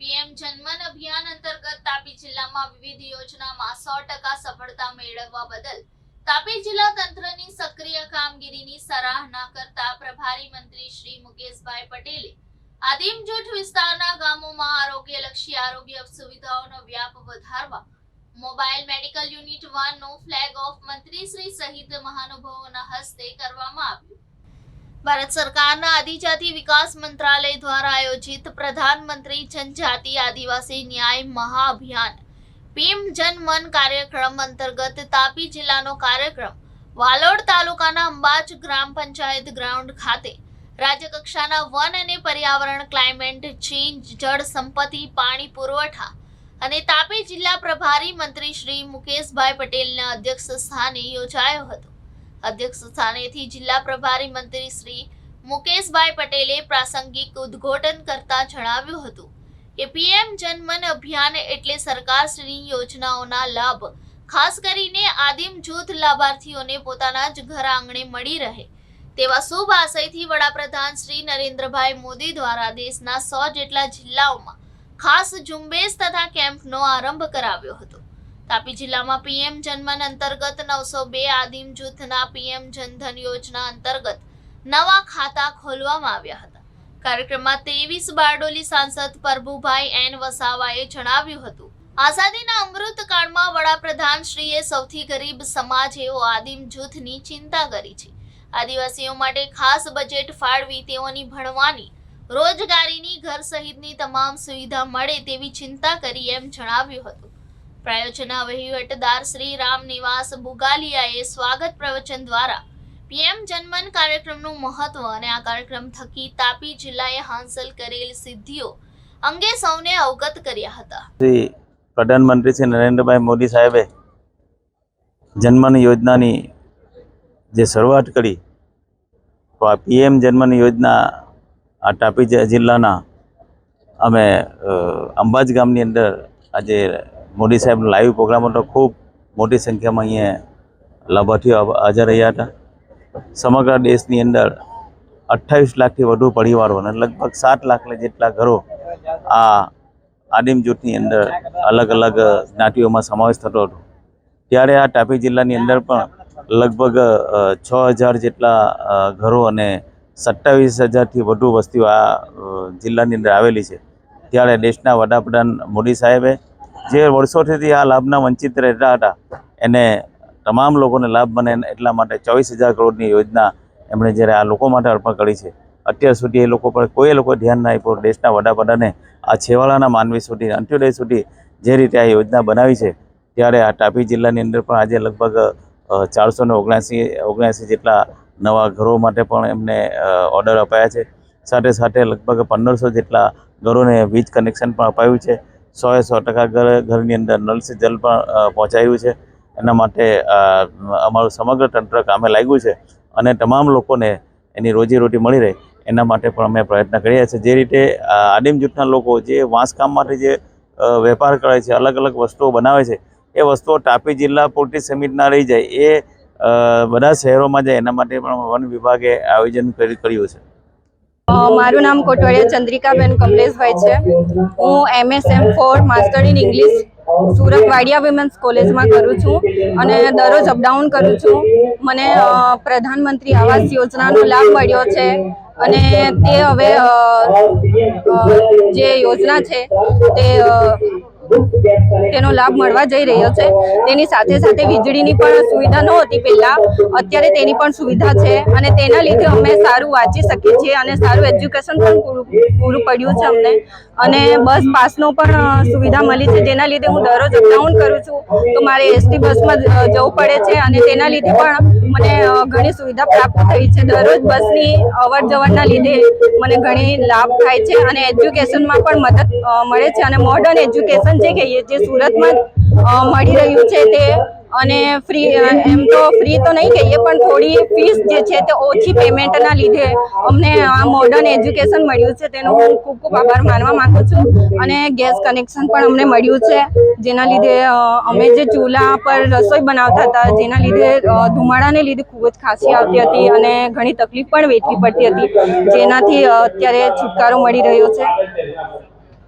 PM જનમન અભિયાન અંતર્ગત તાપી જિલ્લામાં વિવિધ યોજનામાં સો ટકા સફળતા મેળવવા બદલ તાપી જિલ્લા તંત્રની સક્રિય કામગીરીની સરાહના કરતા પ્રભારી મંત્રી શ્રી મુકેશભાઈ પટેલે આદિમ જૂથ વિસ્તારના ગામોમાં આરોગ્યલક્ષી આરોગ્ય સુવિધાઓનો વ્યાપ વધારવા, મોબાઈલ મેડિકલ યુનિટ વનનો ફ્લેગ ઓફ મંત્રી શ્રી સહિત મહાનુભાવોના હસ્તે કરવામાં આવ્યું. ભારત સરકારના આદિજાતિ વિકાસ મંત્રાલય દ્વારા આયોજિત પ્રધાનમંત્રી જનજાતિ આદિવાસી ન્યાય મહાઅભિયાન પીમ જનમન કાર્યક્રમ અંતર્ગત તાપી જિલ્લાનો કાર્યક્રમ, વાલોડ તાલુકાના અંબાજ ગ્રામ પંચાયત ગ્રાઉન્ડ ખાતે રાજ્યકક્ષાના વન અને પર્યાવરણ ક્લાઇમેટ ચેન્જ, જળ સંપત્તિ, પાણી પુરવઠા અને તાપી જિલ્લા પ્રભારી મંત્રી શ્રી મુકેશભાઈ પટેલના અધ્યક્ષ સ્થાને યોજાયો હતો. અધ્યક્ષ સ્થાનેથી જિલ્લા પ્રભારી મંત્રી શ્રી મુકેશભાઈ પટેલે પ્રાસંગિક ઉદ્ઘાટન કરતા જણાવ્યું હતું કે પીએમ જનમન અભિયાન એટલે સરકારશ્રીની યોજનાઓના લાભ. ખાસ કરીને આદિમ જૂથ લાભાર્થીઓને પોતાના જ ઘર આંગણે મળી રહે. તેવા શુભ આશયથી વડાપ્રધાન શ્રી નરેન્દ્રભાઈ મોદી દ્વારા દેશના સો જેટલા જિલ્લાઓમાં ખાસ ઝુંબેશ તથા કેમ્પનો આરંભ કરાવ્યો હતો. તાપી જિલ્લામાં પીએમ જનમન અંતર્ગત નવસો બે આદિમ જૂથના પીએમ જનધન યોજના અંતર્ગત નવા ખાતા ખોલવામાં આવ્યા હતા. કાર્યક્રમમાં ત્રેવીસ બારડોલી સાંસદ પ્રભુભાઈ એન વસાવાએ જણાવ્યું હતું, આઝાદીના અમૃતકાળમાં વડાપ્રધાન શ્રીએ સૌથી ગરીબ સમાજ એવો આદિમ જૂથની ચિંતા કરી છે. આદિવાસીઓ માટે ખાસ બજેટ ફાળવી તેઓની ભણવાની, રોજગારીની ઘર સહિતની તમામ સુવિધા મળે તેવી ચિંતા કરી, એમ જણાવ્યું હતું. પ્રાયોજના વહીવટદાર શ્રી રામ નિવાસ ભુગાલિયાએ સ્વાગત પ્રવચન દ્વારા પીએમ જનમન કાર્યક્રમનું મહત્વ અને આ કાર્યક્રમ થકી તાપી જિલ્લાએ હાંસલ કરેલ સિદ્ધિઓ અંગે સૌને અવગત કર્યા હતા. શ્રી પ્રધાનમંત્રી શ્રી નરેન્દ્રભાઈ મોદી સાહેબે જન્મન યોજનાની જે શરૂઆત કરી, તો આ પીએમ જન્મન યોજના આ તાપી જિલ્લાના અમે અંબાજ ગામની અંદર આજે મોદી સાહેબનો લાઈવ પ્રોગ્રામ હતો. ખૂબ મોટી સંખ્યામાં અહીંયા લાભાર્થીઓ હાજર રહ્યા હતા. સમગ્ર દેશની અંદર અઠ્ઠાવીસ લાખથી વધુ પરિવારો અને લગભગ સાત લાખ જેટલા ઘરો આ આદિમ જૂથની અંદર અલગ અલગ જ્ઞાતિઓમાં સમાવેશ થતો હતો. ત્યારે આ તાપી જિલ્લાની અંદર પણ લગભગ છ હજાર જેટલા ઘરો અને સત્તાવીસ હજારથી વધુ વસ્તીઓ આ જિલ્લાની અંદર આવેલી છે. ત્યારે દેશના વડાપ્રધાન મોદી સાહેબે જે વર્ષોથી આ લાભના વંચિત રહેતા હતા, એને તમામ લોકોને લાભ બને એટલા માટે ચોવીસ હજાર કરોડની યોજના એમણે જ્યારે આ લોકો માટે અર્પણ કરી છે. અત્યાર સુધી એ લોકો પર કોઈ લોકો ધ્યાન ના આપ્યું. દેશના વડાપ્રધાને આ છેવાડાના માનવી સુધી, અંત્યોદય સુધી જે રીતે આ યોજના બનાવી છે, ત્યારે આ તાપી જિલ્લાની અંદર પણ આજે લગભગ ચારસો ને ઓગણસી ઓગણસી જેટલા નવા ઘરો માટે પણ એમને ઓર્ડર અપાયા છે. સાથે સાથે લગભગ પંદરસો જેટલા ઘરોને વીજ કનેક્શન પણ અપાયું છે. સોએ સો ટકા ઘર ઘરની અંદર નલ સે જલ પણ પહોંચાયું છે. એના માટે અમારું સમગ્ર તંત્ર કામે લાગ્યું છે અને તમામ લોકોને એની રોજીરોટી મળી રહે એના માટે પણ અમે પ્રયત્ન કરીએ છીએ. જે રીતે આદિમ જૂથના લોકો જે વાંસકામ માટે જે વેપાર કરે છે અલગ અલગ વસ્તુઓ બનાવે છે, એ વસ્તુઓ તાપી જિલ્લા પૂરતી સમિતના રહી જાય, એ બધા શહેરોમાં જાય એના માટે પણ વન વિભાગે આયોજન કરી- કર્યું છે. મારું નામ કોટવાડિયા ચંદ્રિકાબેન કમલેશભાઈ છે. હું MSM for master in English Surat Wadia women's કોલેજમાં કરું છું અને દરરોજ અપડાઉન કરું છું. મને પ્રધાનમંત્રી આવાસ યોજનાનો લાભ મળ્યો છે અને તે હવે જે યોજના છે તે તેનો લાભ મળવા જઈ રહ્યો છે. તેની સાથે સાથે વીજળીની પણ સુવિધા નહોતી પહેલા. અત્યારે તેની પણ સુવિધા છે અને તેના લીધે અમે સારું વાંચી શકીએ છીએ અને સારું એજ્યુકેશન પણ પૂરું પૂરું પડ્યું છે અમને. અને બસ પાસનો પણ સુવિધા મળી છે. જેના લીધે હું દરરોજ અપડાઉન કરું છું. તો મારે એસટી બસમાં જવું પડે છે અને તેના લીધે પણ મને ઘણી સુવિધા પ્રાપ્ત થઈ છે. દરરોજ બસની અવર જવરના લીધે મને ઘણી લાભ થાય છે અને એજ્યુકેશનમાં પણ મદદ મળે છે અને મોડર્ન એજ્યુકેશન જે કહીએ જે સુરતમાં મળી રહ્યું છે તે, અને ફ્રી એમ તો ફ્રી તો નહીં કહીએ, પણ થોડી ફીસ જે છે તે ઓછી પેમેન્ટના લીધે અમને આ મોડર્ન એજ્યુકેશન મળ્યું છે, તેનો હું ખૂબ ખૂબ આભાર માનવા માગું છું. અને ગેસ કનેક્શન પણ અમને મળ્યું છે, જેના લીધે અમે જે ચૂલા પર રસોઈ બનાવતા હતા, જેના લીધે ધુમાડાને લીધે ખૂબ જ ખાંસી આવતી હતી અને ઘણી તકલીફ પણ વેઠવી પડતી હતી, જેનાથી અત્યારે છુટકારો મળી રહ્યો છે.